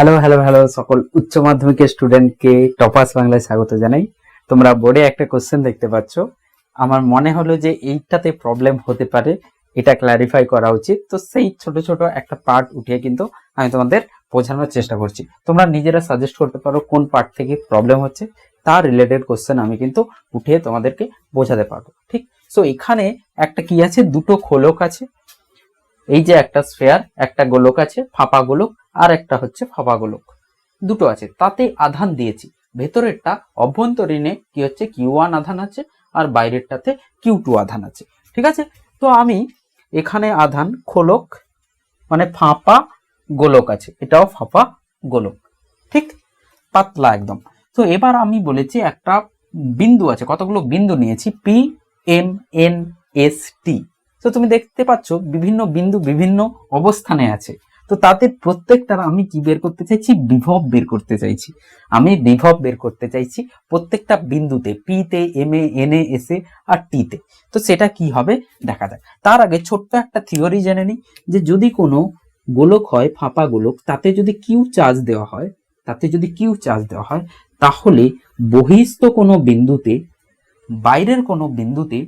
Hello hello hello সকল উচ্চ মাধ্যমিকের স্টুডেন্টকে টপাস বাংলায় স্বাগত জানাই। তোমরা বোর্ডে একটা কোশ্চেন দেখতে পাচ্ছ। আমার মনে হলো যে এইটাতে প্রবলেম হতে পারে, এটা ক্ল্যারিফাই করা উচিত। তো সেই ছোট ছোট একটা পার্ট উঠিয়ে কিন্তু আমি তোমাদের বোঝানোর চেষ্টা করছি। তোমরা নিজেরা সাজেস্ট করতে পারো কোন পার্ট থেকে প্রবলেম হচ্ছে, তার রিলেটেড কোশ্চেন আমি কিন্তু উঠিয়ে তোমাদেরকে বোঝাতে পারব। ঠিক? সো এখানে একটা কি আছে? দুটো খোলক আছে। এই যে একটা স্ফেয়ার একটা গোলক আছে, ফাঁপা গোলক। আর একটা হচ্ছে ফাঁপা গোলক দুটো আছে, তাতে আধান দিয়েছি। ভেতরেরটা অভ্যন্তরীণে কি হচ্ছে, কিউ ওয়ান আধান আছে, আর বাইরেরটাতে কিউ টু আধান আছে। ঠিক আছে? তো আমি এখানে আধান, খোলক মানে ফাঁপা গোলক আছে। এটাও ফাঁপা গোলক। ঠিক? পাতলা একদম। তো এবার আমি বলেছি একটা বিন্দু আছে, কতগুলো বিন্দু নিয়েছি? P M N S T. তো তুমি দেখতে পাচ্ছ বিভিন্ন বিন্দু বিভিন্ন অবস্থানে আছে। তো তাতে প্রত্যেকটার আমি কি বের করতে চাইছি? বিভব বের করতে চাইছি। আমি বিভব বের করতে চাইছি প্রত্যেকটা বিন্দুতে পি তে এম এ এন এ এস এ আর টি তে। তো সেটা কি হবে? দেখা যাক। তার আগে ছোট্ট একটা থিওরি জেনে নিই, যে যদি কোনো গোলক হয়, ফাঁপা গোলক, তাতে যদি কিউ চার্জ দেওয়া হয়, তাতে যদি কিউ চার্জ দেওয়া হয়, তাহলে বহিস্থ কোনো বিন্দুতে, বাইরের কোনো বিন্দুতে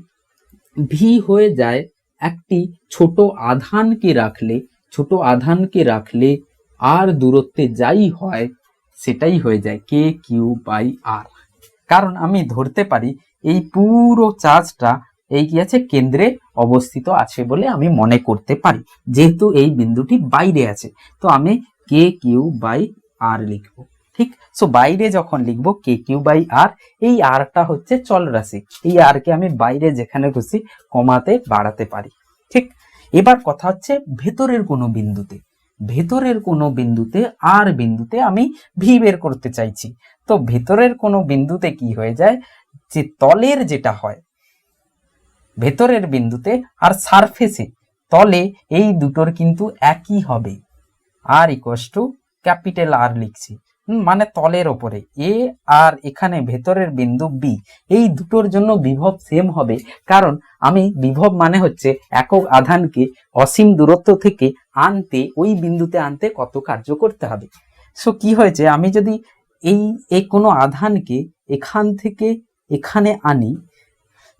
ভি হয়ে যায় একটি ছোট আধানকে রাখলে ছোট আধানকে রাখলে আর দূরত্বে যাই হয়, সেটাই হয়ে যায় কে কিউ বাই আর কারণ আমি ধরতে পারি এই পুরো চার্জটা এই কি আছে, কেন্দ্রে অবস্থিত আছে বলে আমি মনে করতে পারি। যেহেতু এই বিন্দুটি বাইরে আছে, তো আমি কে কিউ বাই আর লিখব। ঠিক? সো বাইরে যখন লিখব কে কিউ বাই আর এই আরটা হচ্ছে চল রাশি এই আর কে আমি বাইরে যেখানে খুশি কমাতে বাড়াতে পারি। ঠিক? এবার কথা হচ্ছে ভেতরের কোনো বিন্দুতে। ভেতরের কোনো বিন্দুতে আর বিন্দুতে আমি ভি বের করতে চাইছি। তো ভেতরের কোনো বিন্দুতে কি হয়ে যায়? যে তলের যেটা হয়, ভেতরের বিন্দুতে আর সারফেসে তলে এই দুটোর কিন্তু একই হবে। R equals to capital R লিখছি। মানে তলের ওপরে। এ আর এখানে ভেতরের বিন্দু বি। এই দুটোর জন্য বিভব সেম হবে। কারণ আমি বিভব মানে হচ্ছে একক আধানকে অসীম দূরত্ব থেকে আনতে, ওই বিন্দুতে আনতে কত কার্য করতে হবে। সো কি হয়েছে? আমি যদি এই এই কোনো আধানকে এখান থেকে এখানে আনি,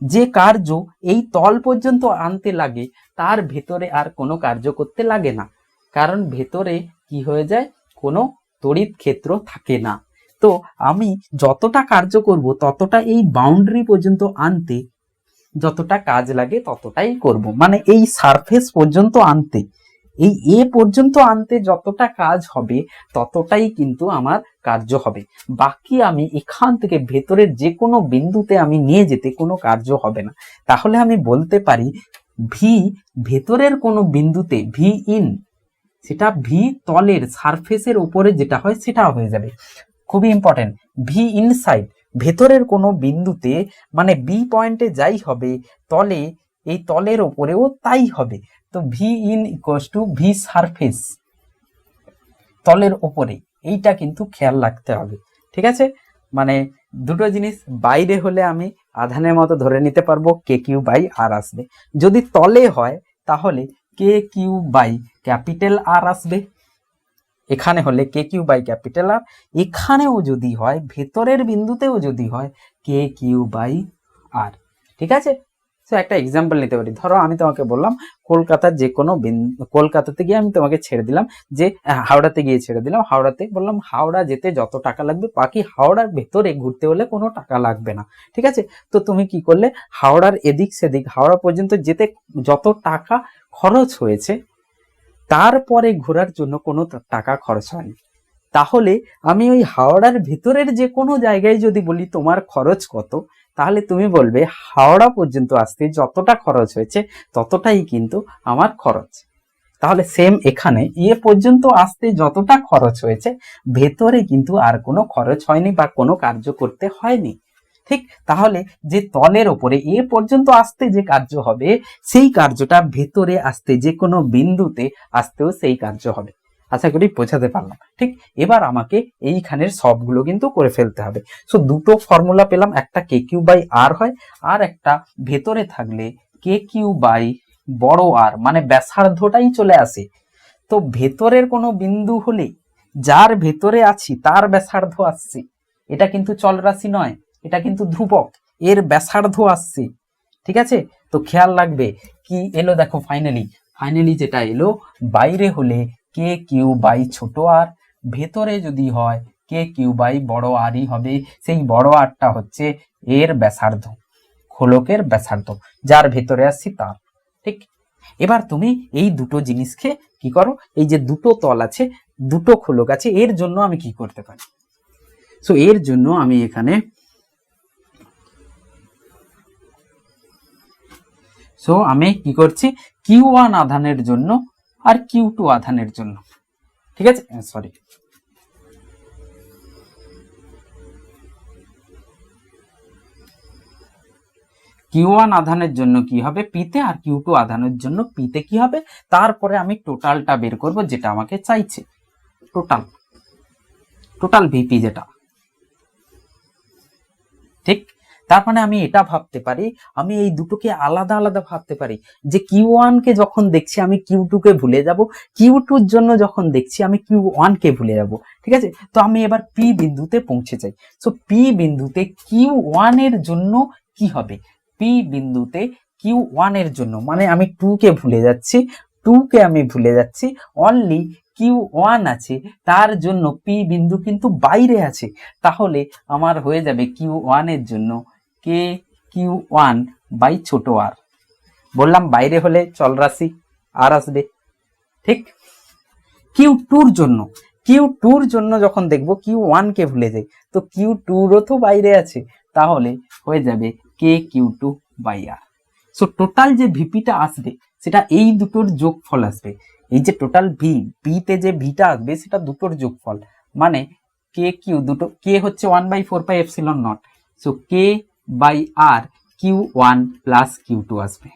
যে কার্য এই তল পর্যন্ত আনতে লাগে, তার ভেতরে আর কোনো কার্য করতে লাগে না। কারণ ভেতরে কি হয়ে যায়? কোনো তড়িৎ ক্ষেত্র থাকে না। তো আমি যতটা কার্য করব, ততটা এই বাউন্ডারি পর্যন্ত আনতে, যতটা কাজ লাগে ততটাই করব। মানে এই সারফেস পর্যন্ত আনতে, এই এ পর্যন্ত আনতে যতটা কাজ হবে, ততটাই কিন্তু আমার কার্য হবে। বাকি আমি এখান থেকে ভেতরের যে কোনো বিন্দুতে আমি নিয়ে যেতে কোনো কার্য হবে না। তাহলে আমি বলতে পারি ভি ভেতরের কোনো বিন্দুতে ভি ইন সেটা ভি তলের সারফেসের উপরে যেটা হয় সেটা হয়ে যাবে। খুবই ইম্পর্টেন্ট ভি ইনসাইড ভেতরের কোনো বিন্দুতে মানে বি পয়েন্টে যাই হবে, তলে, এই তলের ওপরেও তাই হবে। তো V in equals to V surface তলের ওপরে এইটা কিন্তু খেয়াল রাখতে হবে। ঠিক আছে? মানে দুটো জিনিস বাইরে হলে আমি আধানের মতো ধরে নিতে পারব কে কিউ বাই আর আসবে। যদি তলে হয়, তাহলে K Q by capital R আসবে। এখানে হলে K Q by capital R এখানেও যদি হয়, ভেতরের বিন্দুতেও যদি হয় কে কিউ বাই আর ঠিক আছে? তো একটা এক্সাম্পল নিতে পারি। ধরো, আমি তোমাকে বললাম, কলকাতার যে কোনো কলকাতাতে গিয়ে আমি তোমাকে ছেড়ে দিলাম যে হাওড়াতে গিয়ে ছেড়ে দিলাম। হাওড়াতে বললাম, হাওড়া যেতে যত টাকা লাগবে, বাকি হাওড়ার ভেতরে ঘুরতে হলে কোনো টাকা লাগবে না। ঠিক আছে? তো তুমি কি করলে? হাওড়ার এদিক সেদিক, হাওড়া পর্যন্ত যেতে যত টাকা খরচ হয়েছে, তারপরে ঘোরার জন্য কোনো টাকা খরচ হয়নি। তাহলে আমি ওই হাওড়ার ভেতরের যে কোনো জায়গায় যদি বলি, তোমার খরচ কত? তাহলে তুমি বলবে, হাওড়া পর্যন্ত আসতে যতটা খরচ হয়েছে, ততটাই কিন্তু আমার খরচ। তাহলে সেম এখানে, এ পর্যন্ত আসতে যতটা খরচ হয়েছে, ভেতরে কিন্তু আর কোনো খরচ হয়নি বা কোনো কার্য করতে হয়নি। ঠিক? তাহলে যে তলের ওপরে এ পর্যন্ত আসতে যে কার্য হবে, সেই কার্যটা ভেতরে আসতে যে কোনো বিন্দুতে আসতেও সেই কার্য হবে। আশা করি বোঝাতে পারলাম। ঠিক, এবার আমাকে এইখানের সবগুলো কিন্তু করে ফেলতে হবে। সো দুটো ফর্মুলা পেলাম, একটা কে কিউ বাই আর হয়, আর একটা ভেতরে থাকলে কে কিউ বাই বড় আর মানে ব্যাসার্ধটাই চলে আসে। তো ভেতরের কোনো বিন্দু হলে যার ভেতরে আছি, তার ব্যাসার্ধ আসছে। এটা কিন্তু চলরাশি নয়, এটা কিন্তু ধ্রুবক, এর ব্যাসার্ধ আসছে। ঠিক আছে? তো খেয়াল রাখবে, কি এলো দেখো ফাইনালি ফাইনালি যেটা এলো, বাইরে হলে কে কিউ বাই ছোট আর, ভেতরে যদি হয়, কে কিউ বাই বড় আরই হবে। সেই বড় আরটা হচ্ছে এর ব্যাসার্ধ, খোলকের ব্যাসার্ধ, যার ভেতরে আসছি তার, ঠিক? এবার তুমি এই দুটো জিনিসকে কি করো? এই যে দুটো তল আছে, দুটো খোলক আছে, এর জন্য আমি কি করতে পারি? সো এর জন্য আমি এখানে সো আমি কি করছি? কিউ ওয়ান আধানের জন্য আর কিউ টু আধানের জন্য। ঠিক আছে? সরি কিউ ওয়ান আধানের জন্য কি হবে? পিতে আর কিউ টু আধানের জন্য পিতে কি হবে? তারপরে আমি টোটালটা বের করব যেটা আমাকে চাইছে। টোটাল। টোটাল ভিপি যেটা। ঠিক? তার মানে আমি এটা ভাবতে পারি, আমি এই দুটোকে আলাদা আলাদা ভাবতে পারি যে কিউ কে যখন দেখছি আমি কিউ কে ভুলে যাব কিউ টুর জন্য যখন দেখছি আমি কিউ কে ভুলে যাব, ঠিক আছে? তো আমি এবার পি বিন্দুতে পৌঁছে যাই। সো পি বিন্দুতে কিউ এর জন্য কি হবে? পি বিন্দুতে কিউ এর জন্য মানে আমি টু কে ভুলে যাচ্ছি টু কে আমি ভুলে যাচ্ছি অনলি কিউ ওয়ান আছে, তার জন্য পি বিন্দু কিন্তু বাইরে আছে। তাহলে আমার হয়ে যাবে কিউ এর জন্য কে কিউ ওয়ান বাই ছোট আর বললাম বাইরে হলে চল রাশি আর আসবে। ঠিক? কিউ টুর জন্য কিউ টুর জন্য যখন দেখব কিউ কে ভুলে যাই, তো কিউ টুরও তো বাইরে আছে, তাহলে হয়ে যাবে K Q two by R so total যে ভিপিটা আসবে, সেটা এই দুটোর যোগফল আসবে। এই যে টোটাল ভি বিতে যে ভিটা আসবে, সেটা দুটোর যোগফল। মানে কে কিউ দুটো কে হচ্ছে one by four by epsilon nought so K by R Q one plus Q two আসবে।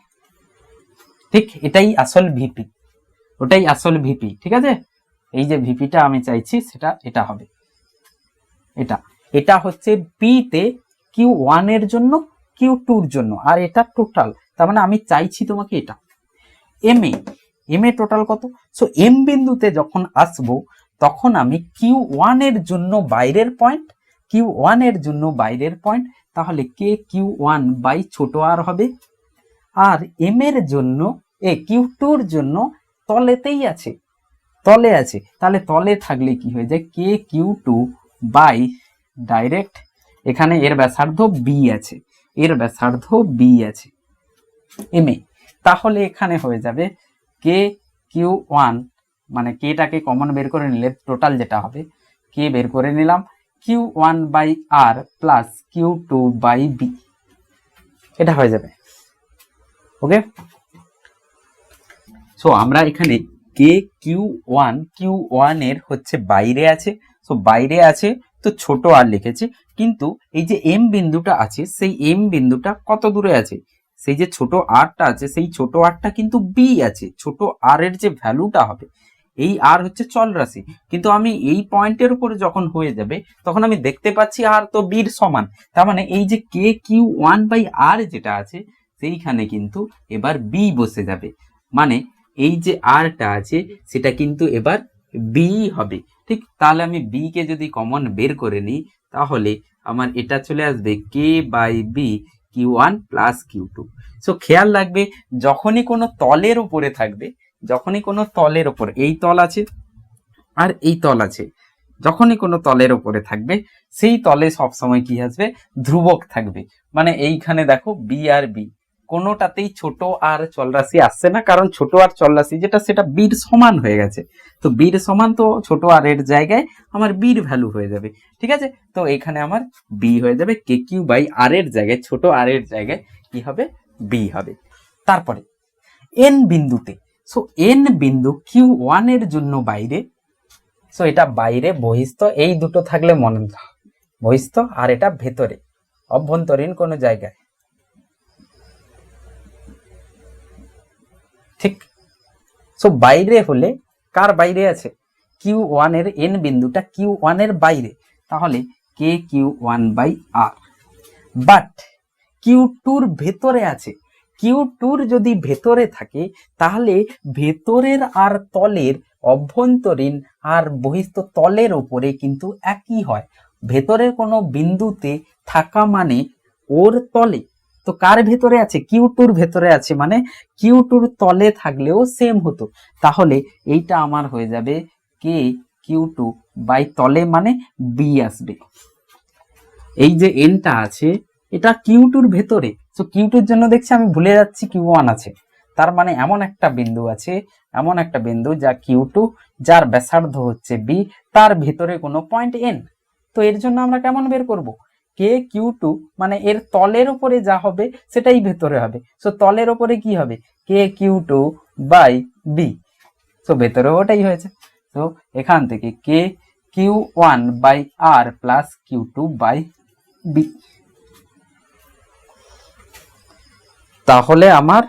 ঠিক এটাই আসল ভিপি। ওটাই আসল ভিপি, ঠিক আছে? এই যে ভিপিটা আমি চাইছি, সেটা এটা হবে। এটা এটা হচ্ছে পি তে কিউ এর জন্য, কিউ টুর জন্য। আর এটা টোটাল, তার মানে আমি চাইছি তোমাকে এটা। M A M A total কত? সো, এম বিন্দুতে যখন আসব, তখন আমি কিউ এর জন্য বাইরের পয়েন্ট কিউ এর জন্য বাইরের পয়েন্ট তাহলে কে কিউ ওয়ান বাই ছোট আর হবে। আর এম এর জন্য, এ কিউ টুর জন্য তলেতেই আছে। তলে আছে। তাহলে তলে থাকলে কি হয়ে যায়? K Q two by direct এখানে এর ব্যাসার্ধ বি আছে। এর ব্যাসার্ধ বি আছে। M A. তাহলে এখানে হয়ে যাবে কে কিউ ওয়ান মানে কেটাকে কমন বের করে নিলে টোটাল যেটা হবে কে বের করে নিলাম। Q one by R plus Q two by B এটা হয়ে যাবে। ওকে সো আমরা এখানে কে কিউ ওয়ান কিউ ওয়ানের হচ্ছে বাইরে আছে। সো বাইরে আছে তো ছোট আর লিখেছি। কিন্তু এই যে এম বিন্দুটা আছে, সেই এম বিন্দুটা কত দূরে আছে? সেই যে ছোট আরটা আছে, সেই ছোট আরটা কিন্তু বি আছে। ছোট আর এর যে ভ্যালুটা হবে এই আর হচ্ছে চল রাশি। কিন্তু আমি এই পয়েন্টের উপরে যখন হয়ে যাবে, তখন আমি দেখতে পাচ্ছি আর তো বির সমান। তার মানে এই যে K Q one by R যেটা আছে, সেইখানে কিন্তু এবার বি বসে যাবে। মানে এই যে আরটা আছে, সেটা কিন্তু এবার বি হবে। ঠিক, তাহলে আমি বি কে যদি কমন বের করে নিই, তাহলে আমার এটা চলে আসবে K by B Q one plus Q two so খেয়াল রাখবে, যখনই কোনো তলের উপরে থাকবে যখনই কোনো তলের ওপর এই তল আছে আর এই তল আছে, যখনই কোনো তলের ওপরে থাকবে, সেই তলে সবসময় কি আসবে? ধ্রুবক থাকবে। মানে এইখানে দেখো বি আর বি কোনোটাতেই ছোট আর চলরাশি আসছে না, কারণ ছোট আর চলরাশি যেটা, সেটা বীর সমান হয়ে গেছে। তো বীর সমান তো ছোট আর এর জায়গায় আমার বীর ভ্যালু হয়ে যাবে, ঠিক আছে? তো এখানে আমার বি হয়ে যাবে কে কিউ বাই আর এর জায়গায়, ছোট আর এর জায়গায় কি হবে? বি হবে। তারপরে এন বিন্দুতে সো এন বিন্দু কিউ ওয়ানের জন্য বাইরে। সো এটা বাইরে, বহিস্থ, এই দুটো থাকলে মনে বহিস্থ আর এটা ভেতরে, অভ্যন্তরীণ কোনো জায়গায়। ঠিক? সো বাইরে হলে কার বাইরে আছে? কিউ ওয়ানের এন বিন্দুটা কিউ ওয়ানের বাইরে, তাহলে K Q one by R but Q টুর ভেতরে আছে কিউ টুর যদি ভেতরে থাকে, তাহলে ভেতরের আর তলের অভ্যন্তরীণ আর বহিস্থ তলের উপরে কিন্তু একই হয়। ভেতরের কোনো বিন্দুতে থাকা মানে ওর তলে। তো কার ভেতরে আছে? কিউ টুর ভেতরে আছে মানে কিউ টুর তলে থাকলেও সেম হতো। তাহলে এইটা আমার হয়ে যাবে কে কিউ টু বাই তলে মানে বি আসবে। এই যে এনটা আছে, এটা কিউ টুর ভেতরে। তো কিউ টুর জন্য দেখছি আমি ভুলে যাচ্ছি কিউ ওয়ান আছে। তার মানে এমন একটা বিন্দু আছে, এমন একটা বিন্দু যা কিউ টু যার ব্যাসার্ধ হচ্ছে বি তার ভেতরে কোনো পয়েন্ট এন তো এর জন্য আমরা কেমন বের করব? কে কিউ টু মানে এর তলের উপরে যা হবে, সেটাই ভেতরে হবে। সো তলের উপরে কি হবে? K Q two by B so ভেতরে ওটাই হয়েছে। তো এখান থেকে K Q one by R plus Q two by B তাহলে আমার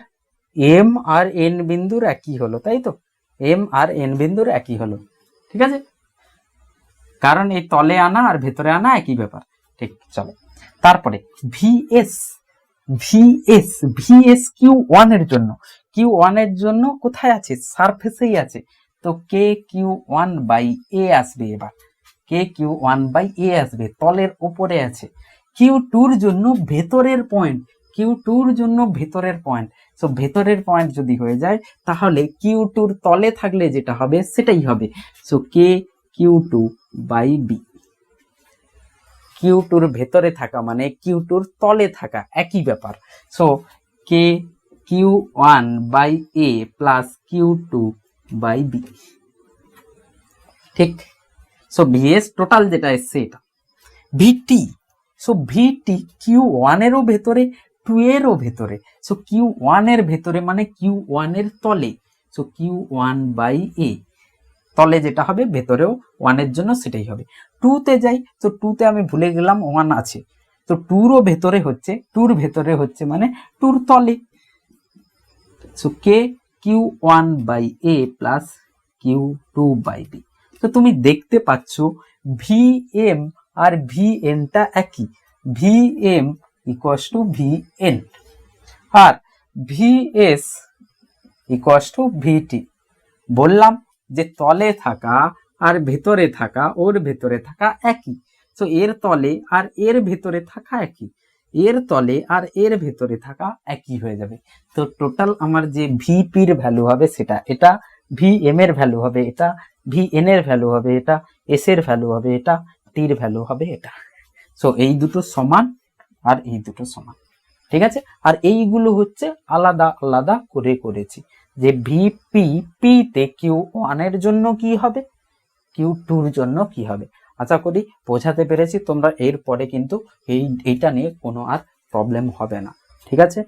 এম আর এন বিন্দুর একই হলো, তাই তো? এম আর এন বিন্দুর একই হলো। ঠিক আছে? কারণ এই তলে আনা আর ভেতরে আনা একই ব্যাপার। ঠিক, চলো। তারপরে ভিএস ভিএস ভিএস কিউ ওয়ানের জন্য। কিউ ওয়ানের জন্য কোথায় আছে? সারফেসেই আছে। তো K Q one by A আসবে এবার। K Q one by A আসবে, তলের উপরে আছে। কিউ টুর জন্য ভেতরের পয়েন্ট কিউ টুর জন্য ভেতরের পয়েন্ট সো ভেতরের পয়েন্ট যদি হয়ে যায়, তাহলে কিউ টুর তলে থাকলে যেটা হবে, সেটাই হবে। So K Q two by B Q টুর ভেতরে থাকা মানে কিউ টুর তলে থাকা, একই ব্যাপার। So K Q one by A plus Q two by B ঠিক? সো ভিএস টোটাল যেটা এসছে এটা। ভিটি সো ভিটি কিউ ওয়ানেরও ভেতরে টু এরও ভেতরে। সো কিউ ওয়ানের ভেতরে মানে কিউ ওয়ানের তলে। So Q one by A তলে যেটা হবে, ভেতরেও ওয়ানের জন্য সেটাই হবে। টুতে যাই তো টুতে আমি ভুলে গেলাম ওয়ান আছে। তো টুরও ভেতরে হচ্ছে টুর ভেতরে হচ্ছে মানে টুর তলে। So K Q one by A plus Q two by B তো তুমি দেখতে পাচ্ছ ভি এম আর ভি এনটা একই। V M equals to V N R V S equals to V T বললাম যে তলে থাকা আর ভেতরে থাকা, ওর ভেতরে থাকা একই। তো এর তলে আর এর ভেতরে থাকা একই। এর তলে আর এর ভেতরে থাকা একই হয়ে যাবে। তো টোটাল আমার যে ভিপির ভ্যালু হবে সেটা, এটা ভি এম এর ভ্যালু হবে, এটা ভি এন এর ভ্যালু হবে, এটা এস এর ভ্যালু হবে, এটা টির ভ্যালু হবে, এটা। সো এই দুটো সমান আর এই দুটো সমান। ঠিক আছে? আর এইগুলো হচ্ছে আলাদা আলাদা করে করেছি। যে ভিপি পি তে কিউ ওয়ানের জন্য কি হবে? কিউ টুর জন্য কি হবে? আশা করি বোঝাতে পেরেছি। তোমরা এরপরে কিন্তু এই এইটা নিয়ে কোনো আর প্রবলেম হবে না। ঠিক আছে?